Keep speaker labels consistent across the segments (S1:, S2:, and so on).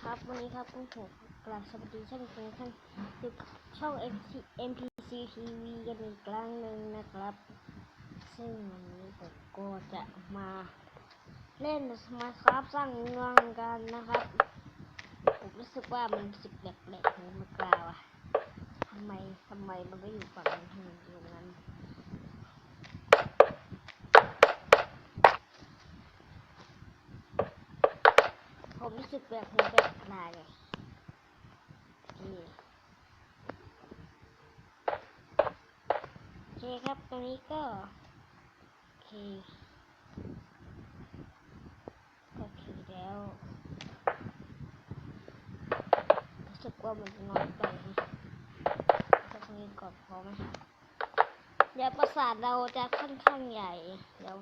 S1: ครับ วันนี้ครับผมกราบสวัสดีท่านผู้ชมท่านอยู่ช่อง MC MPC TV กันอีกครั้งหนึ่งนะครับ ซึ่งวันนี้ผมก็จะมาเล่นสมาครับสร้างเมืองกันนะครับ ผมรู้สึกว่ามันสึกแปลกๆหูมันกล่าวอะทำไมทำไมมันไม่อยู่ฝั่งนั้นทำไมอยู่ตร งนั้นผมรู้สึกแบบหูแบบลายไงนี่โอเคครับตรงนี้ก็โอเคก็คือแล้วรู้สึกว่ามันน้อยไปนะตรงนี้ก่อนพอไหมเดี๋ยวประสาทเราจะค่อนข้างใหญ่ เดี๋ยว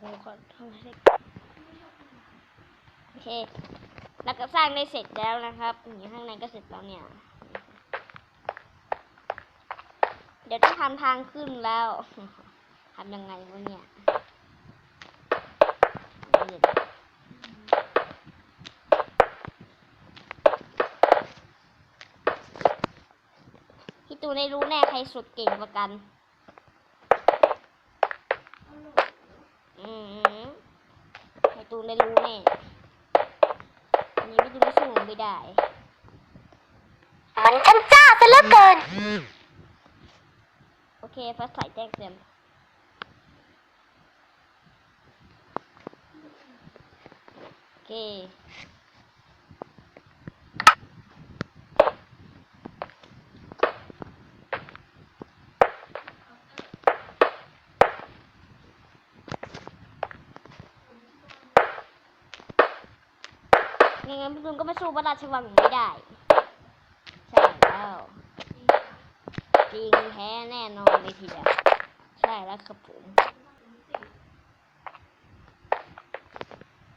S1: ผมขอทำให้โอเค แล้วก็สร้างได้เสร็จแล้วนะครับอย่างข้างในก็เสร็จแล้วเนี่ย เดี๋ยวต้องทำทางขึ้นแล้วทำยังไงวะเนี่ยนี่พี่ตูนได้รู้แน่ใครสุดเก่งกว่ากัน อืมไอ ตูนได้รู้แน่อันนี้ไม่ดูไม่สู้ไม่ได้
S2: มันช่างจ้าซะเหลือเกิน
S1: โอเคฟ้าใสแจ้งเตือนโอเค งั้นพี่ตุนก็ไม่สู้พระราชวังไม่ได้ ใช่แล้วจริงแท้แน่นอนเลยทีเดียวใช่แล้วครับผม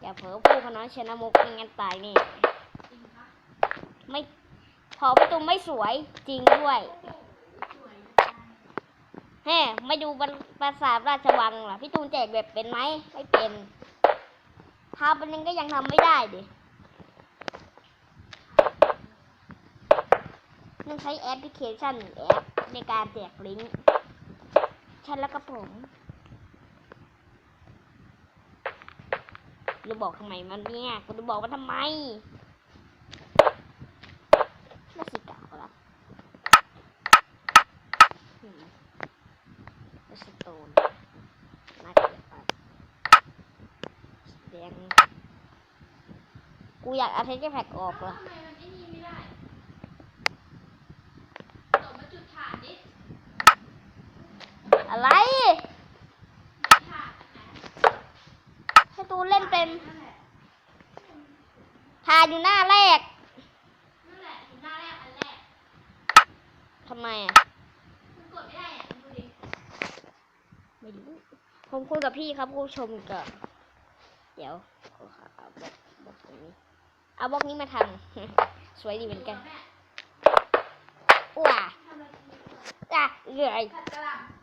S1: อย่าเผลอพูดพน้อยชนะมุกไม่งั้นตายนี่ไม่พอพี่ตุ้มไม่สวยจริงด้วยแฮ่ไม่ดูบรรปราสาทราชวังเหรอพี่ตูนแจกแบบเป็นไหมไม่เป็นทำเป็นยังก็ยังทำไม่ได้ดิ ต้องใช้แอปพลิเคชันแอปในการแจกลิงก์ฉันแล้วก็ผมจะบอกทำไมมันเนี่ยคุณจะบอกว่าทำไมน่าสิกาวละอืมแล้วสโตนน่าเกลียดมากแดงกูอยากเอาเทนเจอร์แพ็กออกเหรอ
S3: ทำไมมันไอ้นี่ไม่ได้ตกมาจุดฐานดิ
S1: อะไร
S3: ฐานไหน
S1: ให้ตูนเล่นเป็น
S3: นั่นแหละ
S1: ทานอยู่หน้าแรก
S3: นั่นแหละถึงหน้าแรกอันแรก
S1: ทำไมอะ
S3: มันกดไม่ได้อะดูดิ
S1: ไม่รู้ผมคุยกับพี่ครับผู้ชมก่อนเดี๋ยวขอเอาบล็อกบล็อกตรงนี้เอาบล็อกนี้มาทำสวยดีเหมือนกัน
S3: แม่
S1: ว้า
S3: ทำอะไรกิน
S1: อะเหนื่อย
S3: ผัดกะหล่ำ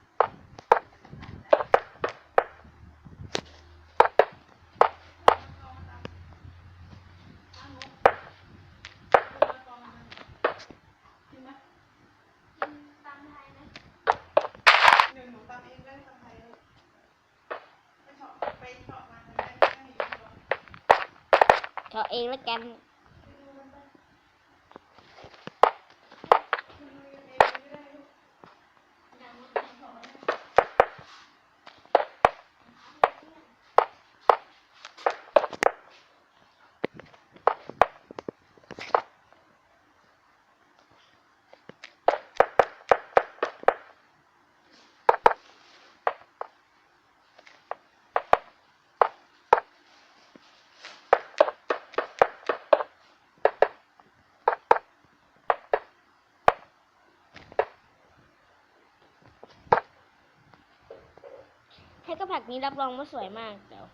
S3: กินไหมกินตามไทยไหม
S4: หนึ่งหนูตำเองได้ทำไทยลูกไปเฉาะไปเฉาะมาทำได้ไม่มีตัว
S1: ขอเองแล้วกัน
S4: ดูมันไปดูเองไม่ได้ลูก
S3: อย่างนู้นอย่างนี้
S1: โให้ก็ผักนี้รับรองว่าสวยมากเดี๋ยว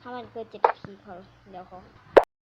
S1: ถ้ามันเกินเจ็ดนาทีเขาเดี๋ยวเขา